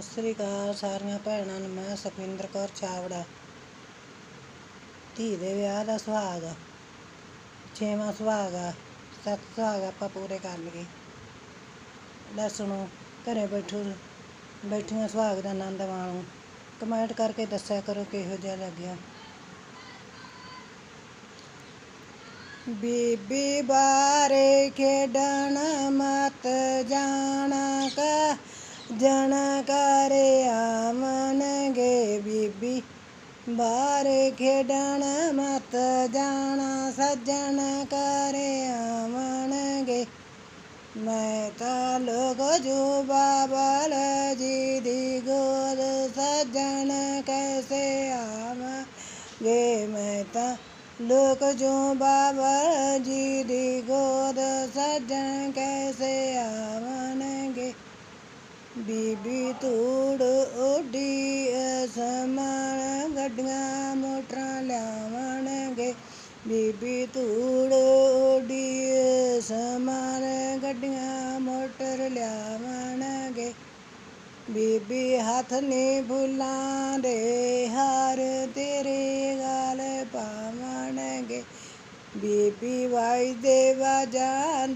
ਸਤਿ ਸ੍ਰੀ ਅਕਾਲ ਸਾਰੀਆਂ ਭੈਣਾਂ ਨੂੰ, ਮੈਂ ਸੁਖਵਿੰਦਰ ਕੌਰ ਚਾਵੜਾ। ਧੀ ਦੇ ਵਿਆਹ ਦਾ ਸੁਹਾਗ। ਛੇਵਾਂ ਸੁਹਾਗ ਆ ਸੱਤ ਸੁਹਾਗ ਆਪਾਂ ਪੂਰੇ ਕਰ ਲਏ ਲੈ ਸੁਣੋ, ਘਰੇ ਬੈਠੋ, ਬੈਠੀਆਂ ਸੁਹਾਗ ਦਾ ਆਨੰਦ ਮਾਣੋ। ਕਮੈਂਟ ਕਰਕੇ ਦੱਸਿਆ ਕਰੋ ਕਿਹੋ ਜਿਹਾ ਲੱਗਿਆ। ਬੀਬੀ ਬਾਰੇ ਖੇਡਣ ਮਤ ਜਾਣਾ ਕਾ ਜਣ ਕਰੇ ਆਵਣਗੇ ਬੀਬੀ। ਬਾਹਰ ਖੇਡਣ ਮਤ ਜਾਣਾ ਸੱਜਣ ਕਰੇ ਆਵਣਗੇ। ਮੈਂ ਤਾਂ ਲੋਕ ਜੋ ਬਾਬਲ ਜੀ ਦੀ ਗੋਦ ਸੱਜਣ ਕੈਸੇ ਆਵਾਂਗੇ ਮੈਂ ਤਾਂ ਲੋਕ ਜੋ ਬਾਬਾ ਜੀ ਦੀ ਗੋਦ ਸੱਜਣ ਕੈਸੇ ਆਵਣਗੇ। ਬੀਬੀ ਧੂੜ ਓਡੀ ਅਸਮਾਨ ਗੱਡੀਆਂ ਮੋਟਰਾਂ ਲਿਆਵਣਗੇ ਬੀਬੀ ਧੂੜ ਓਡੀ ਅਸਮਾਨ ਗੱਡੀਆਂ ਮੋਟਰ ਲਿਆਵਣਗੇ ਬੀਬੀ ਹੱਥ ਨੇ ਫੁੱਲਾਂ ਬੀਬੀ ਵਾਈ ਦੇਵਾ ਵਾਜਾਂ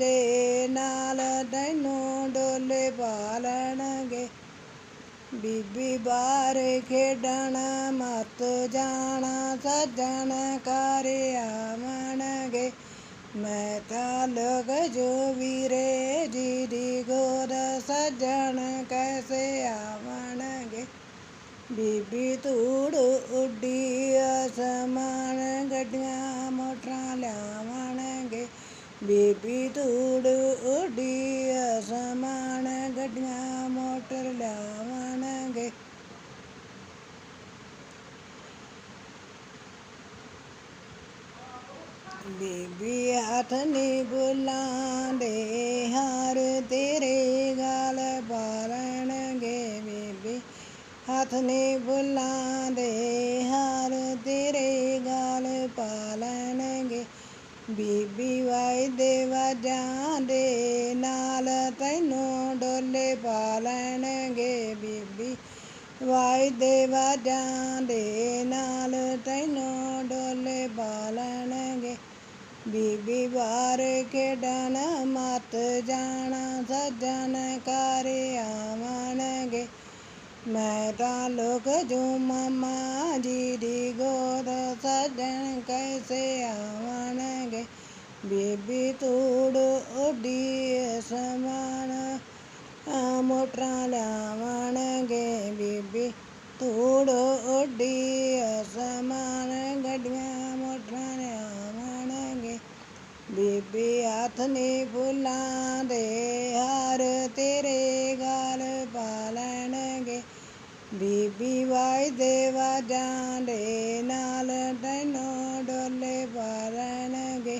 ਨਾਲ ਤੈਨੂੰ ਡੋਲੇ ਪਾਲਣਗੇ ਬੀਬੀ ਬਾਹਰ ਖੇਡਣਾ, ਮਤ ਜਾਣਾ, ਸੱਜਣ ਕਰ ਆਵਣਗੇ। ਮੈਂ ਤਾਂ ਲੋਕ ਜੋ ਵੀਰੇ ਜੀ ਦੀ ਗੋਦ, ਸੱਜਣ ਕੈਸੇ ਆਵਣਗੇ। ਬੀਬੀ ਧੂੜ ਉੱਡੀ ਅਸਮਾਨ ਗੱਡੀਆਂ ਲਿਆਵਣਗੇ ਬੀਬੀ ਧੂੜ ਉੱਡੀ ਅਸਮਾਨ ਗੱਡੀਆਂ ਮੋਟਰ ਲਿਆਵਣਗੇ ਬੀਬੀ ਹੱਥ ਨੀ ਬੁਲਾਉਂਦੇ ਹਾਰ ਤੇਰੇ ਗਾਲ ਪਾਲਣਗੇ ਬੀਬੀ ਹੱਥ ਨੀ ਬੁਲਾਉਂਦੇ ਹਾਰ ਤੇਰੇ ਪਾਲਣਗੇ। ਬੀਬੀ ਵਾਈ ਦੇ ਵਾਜਾਂ ਦੇ ਨਾਲ ਤੈਨੂੰ ਡੋਲੇ ਪਾਲਣਗੇ। ਬੀਬੀ ਵਾਈ ਦੇ ਵਾਜਾਂ ਦੇ ਨਾਲ ਤੈਨੂੰ ਡੋਲੇ ਪਾਲਣਗੇ। ਬੀਬੀ ਬਾਹਰ ਖੇਡਣ ਮਤ ਜਾਣਾ, ਸੱਜਣ ਕਰ ਆਵਣਗੇ। ਮੈਂ ਤਾਂ ਲੋਕ ਜੋ ਮਾਮਾ ਜੀ ਦੀ ਗੋਦ ਸੱਜਣ ਕੈਸੇ ਆਵਣਗੇ? ਬੀਬੀ ਧੂੜ ਉੱਡੀ ਅਸਮਾਨ, ਆ ਮੋਟਰਾਂ ਲਿਆਵਣਗੇ ਬੀਬੀ ਧੂੜ ਉੱਡੀ ਅਸਮਾਨ, ਗੱਡੀਆਂ ਮੋਟਰਾਂ ਲਿਆਵਣਗੇ ਬੀਬੀ ਹੱਥ ਨੀ ਫੁੱਲਾਂ ਦੇ ਹਾਰ ਤੇਰੇ ಡೆ ನಾಲ ಡೈನೋ ಡೊಲ್ಲೆ ಬಾರಣಗೆ